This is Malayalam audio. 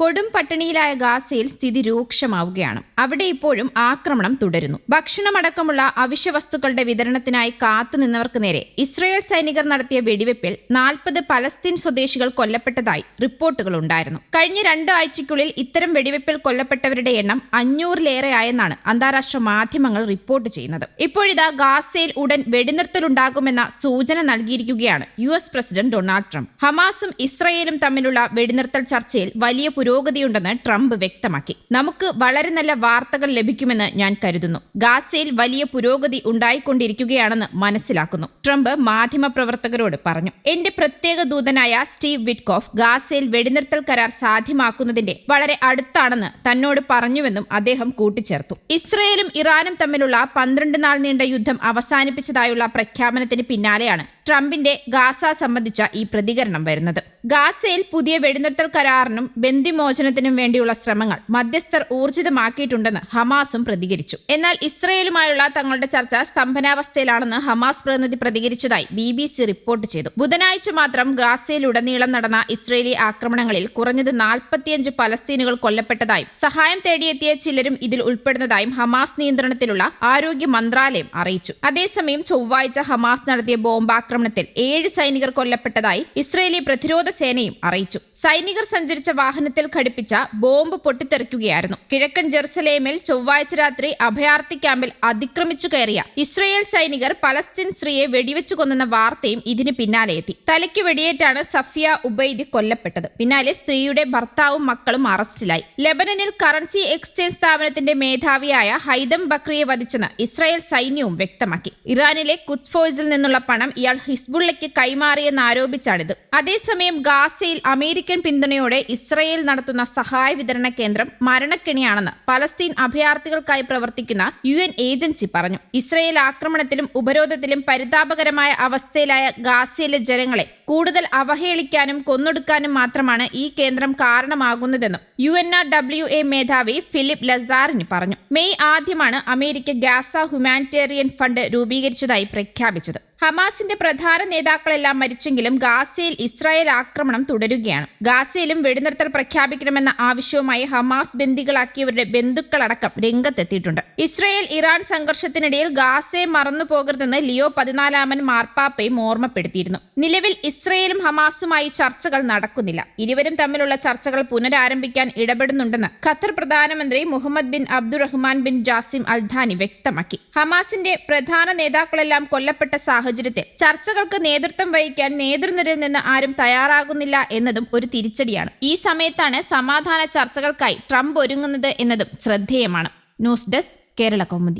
കൊടും പട്ടിണിയിലായ ഗാസയിൽ സ്ഥിതി രൂക്ഷമാവുകയാണ്. അവിടെ ഇപ്പോഴും ആക്രമണം തുടരുന്നു. ഭക്ഷണമടക്കമുള്ള അവശ്യ വസ്തുക്കളുടെ വിതരണത്തിനായി കാത്തുനിന്നവർക്ക് നേരെ ഇസ്രയേൽ സൈനികർ നടത്തിയ വെടിവെപ്പിൽ നാൽപ്പത് പലസ്തീൻ സ്വദേശികൾ കൊല്ലപ്പെട്ടതായി റിപ്പോർട്ടുകൾ ഉണ്ടായിരുന്നു. കഴിഞ്ഞ രണ്ട് ആഴ്ചയ്ക്കുള്ളിൽ ഇത്തരം വെടിവെപ്പിൽ കൊല്ലപ്പെട്ടവരുടെ എണ്ണം അഞ്ഞൂറിലേറെ ആയെന്നാണ് അന്താരാഷ്ട്ര മാധ്യമങ്ങൾ റിപ്പോർട്ട് ചെയ്യുന്നത്. ഇപ്പോഴിതാ ഗാസയിൽ ഉടൻ വെടിനിർത്തലുണ്ടാകുമെന്ന സൂചന നൽകിയിരിക്കുകയാണ് യു പ്രസിഡന്റ് ഡൊണാൾഡ് ട്രംപ്. ഹമാസും ഇസ്രയേലും തമ്മിലുള്ള വെടിനിർത്തൽ ചർച്ചയിൽ വലിയ പുരോഗതിയുണ്ടെന്ന് ട്രംപ് വ്യക്തമാക്കി. നമുക്ക് വളരെ നല്ല വാർത്തകൾ ലഭിക്കുമെന്ന് ഞാൻ കരുതുന്നു. ഗാസയിൽ വലിയ പുരോഗതി ഉണ്ടായിക്കൊണ്ടിരിക്കുകയാണെന്ന് മനസ്സിലാക്കുന്നു. ട്രംപ് മാധ്യമപ്രവർത്തകരോട് പറഞ്ഞു. എന്റെ പ്രത്യേക ദൂതനായ സ്റ്റീവ് വിറ്റ്കോഫ് ഗാസയിൽ വെടിനിർത്തൽ കരാർ സാധ്യമാക്കുന്നതിന്റെ വളരെ അടുത്താണെന്ന് തന്നോട് പറഞ്ഞുവെന്നും അദ്ദേഹം കൂട്ടിച്ചേർത്തു. ഇസ്രയേലും ഇറാനും തമ്മിലുള്ള പന്ത്രണ്ട് നാൾ നീണ്ട യുദ്ധം അവസാനിപ്പിച്ചതായുള്ള പ്രഖ്യാപനത്തിന് പിന്നാലെയാണ് ട്രംപിന്റെ ഗാസ സംബന്ധിച്ച ഈ പ്രതികരണം വരുന്നത്. ഗാസയിൽ പുതിയ വെടിനിർത്തൽ കരാറിനും ബന്ദിമോചനത്തിനും വേണ്ടിയുള്ള ശ്രമങ്ങൾ മധ്യസ്ഥർ ഊർജിതമാക്കിയിട്ടുണ്ടെന്ന് ഹമാസും പ്രതികരിച്ചു. എന്നാൽ ഇസ്രയേലുമായുള്ള തങ്ങളുടെ ചർച്ച സ്തംഭനാവസ്ഥയിലാണെന്ന് ഹമാസ് പ്രതിനിധി പ്രതികരിച്ചതായി ബി ബി സി റിപ്പോർട്ട് ചെയ്തു. ബുധനാഴ്ച മാത്രം ഗാസയിലുടനീളം നടന്ന ഇസ്രയേലി ആക്രമണങ്ങളിൽ കുറഞ്ഞത് നാൽപ്പത്തിയഞ്ച് പലസ്തീനുകൾ കൊല്ലപ്പെട്ടതായും സഹായം തേടിയെത്തിയ ചിലരും ഇതിൽ ഉൾപ്പെടുന്നതായും ഹമാസ് നിയന്ത്രണത്തിലുള്ള ആരോഗ്യ മന്ത്രാലയം അറിയിച്ചു. അതേസമയം ചൊവ്വാഴ്ച ഹമാസ് നടത്തിയ ബോംബാക്രമണത്തിൽ ഏഴ് സൈനികർ കൊല്ലപ്പെട്ടതായി ഇസ്രയേലി പ്രതിരോധ സേനയും അറിയിച്ചു. സൈനികർ സഞ്ചരിച്ച വാഹനത്തിൽ ഘടിപ്പിച്ച ബോംബ് പൊട്ടിത്തെറിക്കുകയായിരുന്നു. കിഴക്കൻ ജെറുസലേമിൽ ചൊവ്വാഴ്ച രാത്രി അഭയാർത്ഥി ക്യാമ്പിൽ അതിക്രമിച്ചു കയറിയ ഇസ്രയേൽ സൈനികർ പലസ്തീൻ സ്ത്രീയെ വെടിവെച്ചു കൊന്നെന്ന വാർത്തയും ഇതിന് പിന്നാലെ എത്തി. തലയ്ക്ക് വെടിയേറ്റാണ് സഫിയ ഉബൈദി കൊല്ലപ്പെട്ടത്. പിന്നാലെ സ്ത്രീയുടെ ഭർത്താവും മക്കളും അറസ്റ്റിലായി. ലെബനനിൽ കറൻസി എക്സ്ചേഞ്ച് സ്ഥാപനത്തിന്റെ മേധാവിയായ ഹൈദം ബക്രിയെ വധിച്ചെന്ന് ഇസ്രായേൽ സൈന്യവും വ്യക്തമാക്കി. ഇറാനിലെ കുത്ത് നിന്നുള്ള പണം ഇയാൾ ഹിസ്ബുള്ളയ്ക്ക് കൈമാറിയെന്ന് ആരോപിച്ചാണിത് അതേസമയം ഗാസയിൽ അമേരിക്കൻ പിന്തുണയോടെ ഇസ്രയേൽ നടത്തുന്ന സഹായ വിതരണ കേന്ദ്രം മരണക്കെണിയാണെന്ന് പലസ്തീൻ അഭയാർത്ഥികൾക്കായി പ്രവർത്തിക്കുന്ന യു എൻ ഏജൻസി പറഞ്ഞു. ഇസ്രയേൽ ആക്രമണത്തിലും ഉപരോധത്തിലും പരിതാപകരമായ അവസ്ഥയിലായ ഗാസയിലെ ജനങ്ങളെ കൂടുതൽ അവഹേളിക്കാനും കൊന്നൊടുക്കാനും മാത്രമാണ് ഈ കേന്ദ്രം കാരണമാകുന്നതെന്നും U N R W A മേധാവി ഫിലിപ്പ് ലസാറിന് പറഞ്ഞു. മെയ് ആദ്യമാണ് അമേരിക്ക ഗാസ ഹ്യൂമാനിറ്റേറിയൻ ഫണ്ട് രൂപീകരിച്ചതായി പ്രഖ്യാപിച്ചത്. ഹമാസിന്റെ പ്രധാന നേതാക്കളെല്ലാം മരിച്ചെങ്കിലും ഗാസയിൽ ഇസ്രായേൽ ആക്രമണം തുടരുകയാണ്. ഗാസയിലും വെടിനിർത്തൽ പ്രഖ്യാപിക്കണമെന്ന ആവശ്യവുമായി ഹമാസ് ബന്ദികളാക്കിയവരുടെ ബന്ധുക്കളടക്കം രംഗത്തെത്തിയിട്ടുണ്ട്. ഇസ്രായേൽ ഇറാൻ സംഘർഷത്തിനിടയിൽ ഗാസയെ മറന്നു പോകരുതെന്ന് ലിയോ പതിനാലാമൻ മാർപ്പാപ്പയും ഓർമ്മപ്പെടുത്തിയിരുന്നു. നിലവിൽ ഇസ്രയേലും ഹമാസുമായി ചർച്ചകൾ നടക്കുന്നില്ല. ഇരുവരും തമ്മിലുള്ള ചർച്ചകൾ പുനരാരംഭിക്കാൻ ഇടപെടുന്നുണ്ടെന്ന് ഖത്തർ പ്രധാനമന്ത്രി Mohammed bin Abdulrahman bin Jassim Al Thani വ്യക്തമാക്കി. ഹമാസിന്റെ പ്രധാന നേതാക്കളെല്ലാം കൊല്ലപ്പെട്ട സാഹചര്യത്തിൽ ചർച്ചകൾക്ക് നേതൃത്വം വഹിക്കാൻ നേതൃനിരയിൽ നിന്ന് ആരും തയ്യാറാകുന്നില്ല എന്നതും ഒരു തിരിച്ചടിയാണ്. ഈ സമയത്താണ് സമാധാന ചർച്ചകൾക്കായി ട്രംപ് ഒരുങ്ങുന്നത് എന്നതും ശ്രദ്ധേയമാണ്. News desk Kerala Kaumudi.